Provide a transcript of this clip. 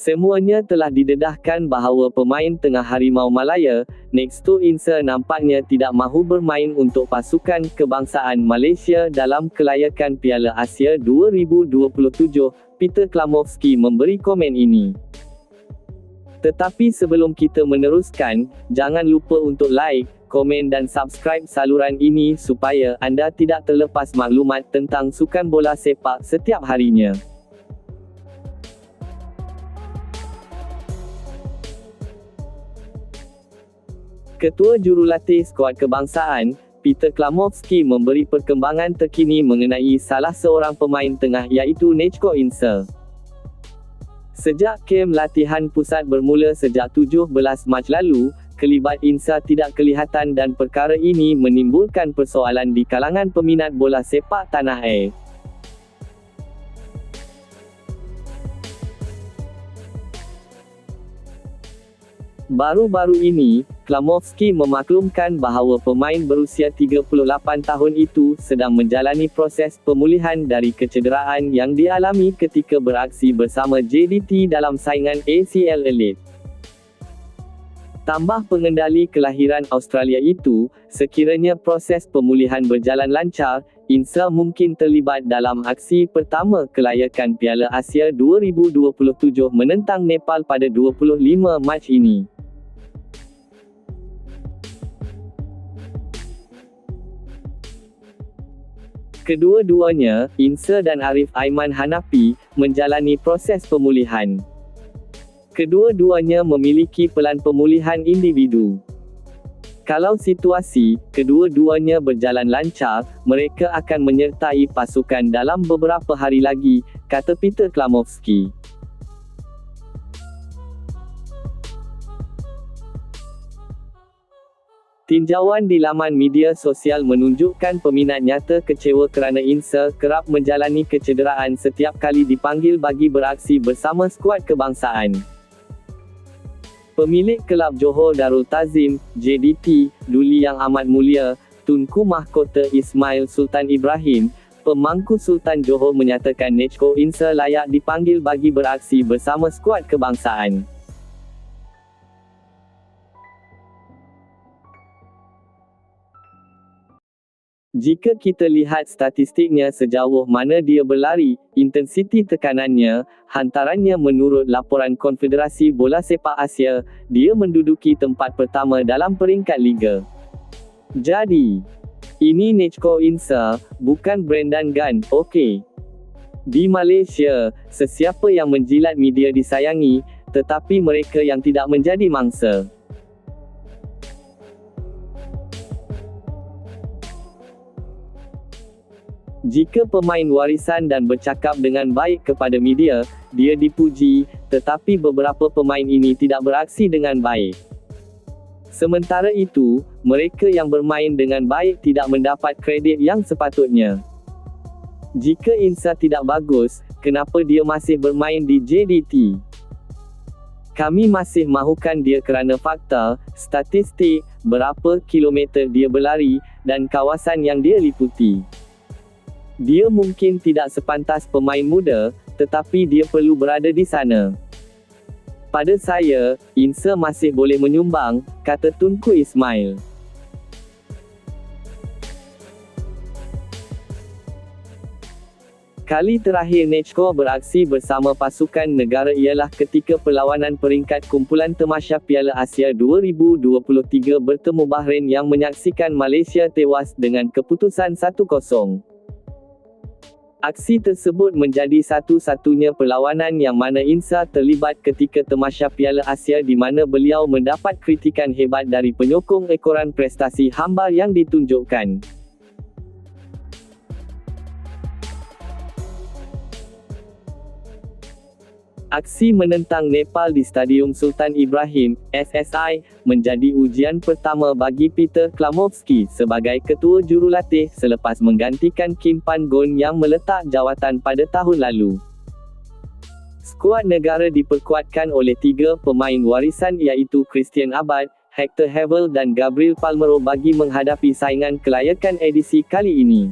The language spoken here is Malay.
Semuanya telah didedahkan bahawa pemain tengah Harimau Malaya, Next to Insa nampaknya tidak mahu bermain untuk pasukan kebangsaan Malaysia dalam kelayakan Piala Asia 2027, Peter Klamovski memberi komen ini. Tetapi sebelum kita meneruskan, jangan lupa untuk like, komen dan subscribe saluran ini supaya anda tidak terlepas maklumat tentang sukan bola sepak setiap harinya. Ketua Jurulatih Skuad Kebangsaan, Peter Klamovski memberi perkembangan terkini mengenai salah seorang pemain tengah iaitu Nechko Insa. Sejak kem latihan pusat bermula sejak 17 Mac lalu, kelibat Insa tidak kelihatan dan perkara ini menimbulkan persoalan di kalangan peminat bola sepak tanah air. Baru-baru ini, Klamovski memaklumkan bahawa pemain berusia 38 tahun itu sedang menjalani proses pemulihan dari kecederaan yang dialami ketika beraksi bersama JDT dalam saingan ACL Elite. Tambah pengendali kelahiran Australia itu, sekiranya proses pemulihan berjalan lancar, Insa mungkin terlibat dalam aksi pertama kelayakan Piala Asia 2027 menentang Nepal pada 25 Mac ini. Kedua-duanya, Insa dan Arif Aiman Hanapi, menjalani proses pemulihan. Kedua-duanya memiliki pelan pemulihan individu. Kalau situasi, kedua-duanya berjalan lancar, mereka akan menyertai pasukan dalam beberapa hari lagi, kata Peter Klamovski. Tinjauan di laman media sosial menunjukkan peminat nyata kecewa kerana Insa kerap menjalani kecederaan setiap kali dipanggil bagi beraksi bersama skuad kebangsaan. Pemilik kelab Johor Darul Tazim, JDT, Duli Yang Amat Mulia, Tunku Mahkota Ismail Sultan Ibrahim, Pemangku Sultan Johor menyatakan Nechko Insa layak dipanggil bagi beraksi bersama skuad kebangsaan. Jika kita lihat statistiknya sejauh mana dia berlari, intensiti tekanannya, hantarannya menurut laporan Konfederasi Bola Sepak Asia, dia menduduki tempat pertama dalam peringkat liga. Jadi, ini Nechko Insa, bukan Brendan Gunn, okey. Di Malaysia, sesiapa yang menjilat media disayangi, tetapi mereka yang tidak menjadi mangsa. Jika pemain warisan dan bercakap dengan baik kepada media, dia dipuji, tetapi beberapa pemain ini tidak beraksi dengan baik. Sementara itu, mereka yang bermain dengan baik tidak mendapat kredit yang sepatutnya. Jika Insa tidak bagus, kenapa dia masih bermain di JDT? Kami masih mahukan dia kerana fakta, statistik, berapa kilometer dia berlari, dan kawasan yang dia liputi. Dia mungkin tidak sepantas pemain muda, tetapi dia perlu berada di sana. Pada saya, Insa masih boleh menyumbang, kata Tunku Ismail. Kali terakhir Nechko beraksi bersama pasukan negara ialah ketika perlawanan peringkat kumpulan temasya Piala Asia 2023 bertemu Bahrain yang menyaksikan Malaysia tewas dengan keputusan 1-0. Aksi tersebut menjadi satu-satunya perlawanan yang mana Insa terlibat ketika temasya Piala Asia di mana beliau mendapat kritikan hebat dari penyokong ekoran prestasi hamba yang ditunjukkan. Aksi menentang Nepal di Stadium Sultan Ibrahim, SSI, menjadi ujian pertama bagi Peter Klamovski sebagai ketua jurulatih selepas menggantikan Kim Pan Gon yang meletak jawatan pada tahun lalu. Skuad negara diperkuatkan oleh tiga pemain warisan iaitu Christian Abad, Hector Havel dan Gabriel Palmero bagi menghadapi saingan kelayakan edisi kali ini.